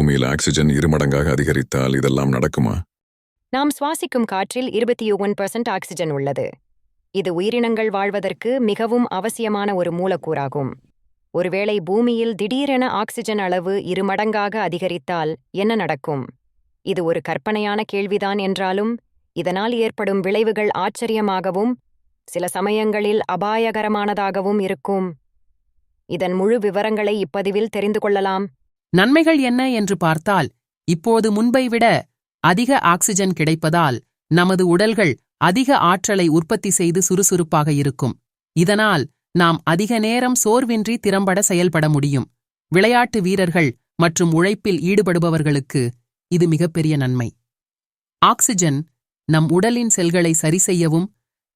பூமியில் ஆக்சிஜன் இருமடங்காக அதிகரித்தால் இதெல்லாம் நடக்குமா? நாம் சுவாசிக்கும் காற்றில் இருபத்தி ஒன் பர்சன்ட் ஆக்சிஜன் உள்ளது. இது உயிரினங்கள் வாழ்வதற்கு மிகவும் அவசியமான ஒரு மூலக்கூறாகும். ஒருவேளை பூமியில் திடீரென ஆக்சிஜன் அளவு இருமடங்காக அதிகரித்தால் என்ன நடக்கும்? இது ஒரு கற்பனையான கேள்விதான் என்றாலும் இதனால் ஏற்படும் விளைவுகள் ஆச்சரியமாகவும் சில சமயங்களில் அபாயகரமானதாகவும் இருக்கும். இதன் முழு விவரங்களை இப்பதிவில் தெரிந்து கொள்ளலாம். நன்மைகள் என்ன என்று பார்த்தால் இப்போது முன்பை விட அதிக ஆக்சிஜன் கிடைப்பதால் நமது உடல்கள் அதிக ஆற்றலை உற்பத்தி செய்து சுறுசுறுப்பாக இருக்கும். இதனால் நாம் அதிக நேரம் சோர்வின்றி திறம்பட செயல்பட முடியும். விளையாட்டு வீரர்கள் மற்றும் உழைப்பில் ஈடுபடுபவர்களுக்கு இது மிகப்பெரிய நன்மை. ஆக்சிஜன் நம் உடலின் செல்களை சரிசெய்யவும்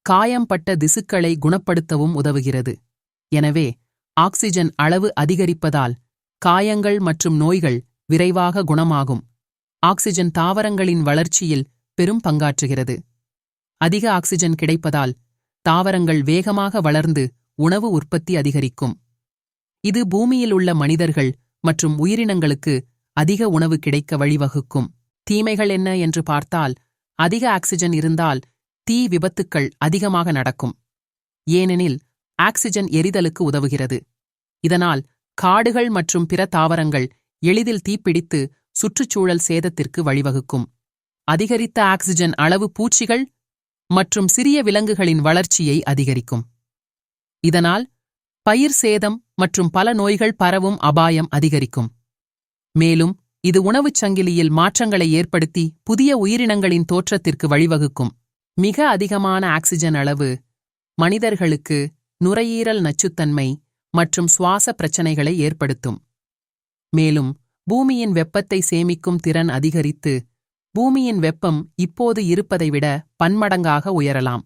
காயம்பட்ட திசுக்களை குணப்படுத்தவும் உதவுகிறது. எனவே ஆக்சிஜன் அளவு அதிகரிப்பதால் காயங்கள் மற்றும் நோய்கள் விரைவாக குணமாகும். ஆக்சிஜன் தாவரங்களின் வளர்ச்சியில் பெரும் பங்காற்றுகிறது. அதிக ஆக்சிஜன் கிடைப்பதால் தாவரங்கள் வேகமாக வளர்ந்து உணவு உற்பத்தி அதிகரிக்கும். இது பூமியில் உள்ள மனிதர்கள் மற்றும் உயிரினங்களுக்கு அதிக உணவு கிடைக்க வழிவகுக்கும். தீமைகள் என்ன என்று பார்த்தால் அதிக ஆக்சிஜன் இருந்தால் தீ விபத்துக்கள் அதிகமாக நடக்கும். ஏனெனில் ஆக்சிஜன் எரிதலுக்கு உதவுகிறது. இதனால் காடுகள் மற்றும் பிற தாவரங்கள் எளிதில் தீப்பிடித்து சுற்றுச்சூழல் சேதத்திற்கு வழிவகுக்கும். அதிகரித்த ஆக்சிஜன் அளவு பூச்சிகள் மற்றும் சிறிய விலங்குகளின் வளர்ச்சியை அதிகரிக்கும். இதனால் பயிர் சேதம் மற்றும் பல நோய்கள் பரவும் அபாயம் அதிகரிக்கும். மேலும் இது உணவுச் சங்கிலியில் மாற்றங்களை ஏற்படுத்தி புதிய உயிரினங்களின் தோற்றத்திற்கு வழிவகுக்கும். மிக அதிகமான ஆக்சிஜன் அளவு மனிதர்களுக்கு நுரையீரல் நச்சுத்தன்மை மற்றும் சுவாச பிரச்சனைகளை ஏற்படுத்தும். மேலும் பூமியின் வெப்பத்தை சேமிக்கும் திறன் அதிகரித்து பூமியின் வெப்பம் இப்போது இருப்பதை விட பன்மடங்காக உயரலாம்.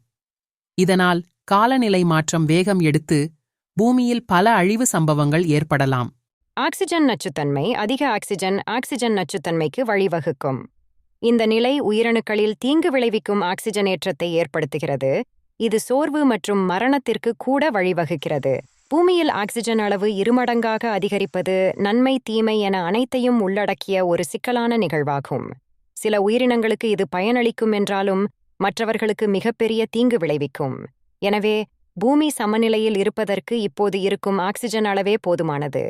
இதனால் காலநிலை மாற்றம் வேகம் எடுத்து பூமியில் பல அழிவு சம்பவங்கள் ஏற்படலாம். ஆக்சிஜன் நச்சுத்தன்மை அதிக ஆக்சிஜன் ஆக்சிஜன் நச்சுத்தன்மைக்கு வழிவகுக்கும். இந்த நிலை உயிரணுக்களில் தீங்கு விளைவிக்கும் ஆக்சிஜனேற்றத்தை ஏற்படுத்துகிறது. இது சோர்வு மற்றும் மரணத்திற்கு கூட வழிவகுக்கிறது. பூமியில் ஆக்சிஜன் அளவு இருமடங்காக அதிகரிப்பது நன்மை தீமை என அனைத்தையும் உள்ளடக்கிய ஒரு சிக்கலான நிகழ்வாகும். சில உயிரினங்களுக்கு இது பயனளிக்கும் என்றாலும் மற்றவர்களுக்கு மிகப்பெரிய தீங்கு விளைவிக்கும். எனவே பூமி சமநிலையில் இருப்பதற்கு இப்போது இருக்கும் ஆக்சிஜன் அளவே போதுமானது.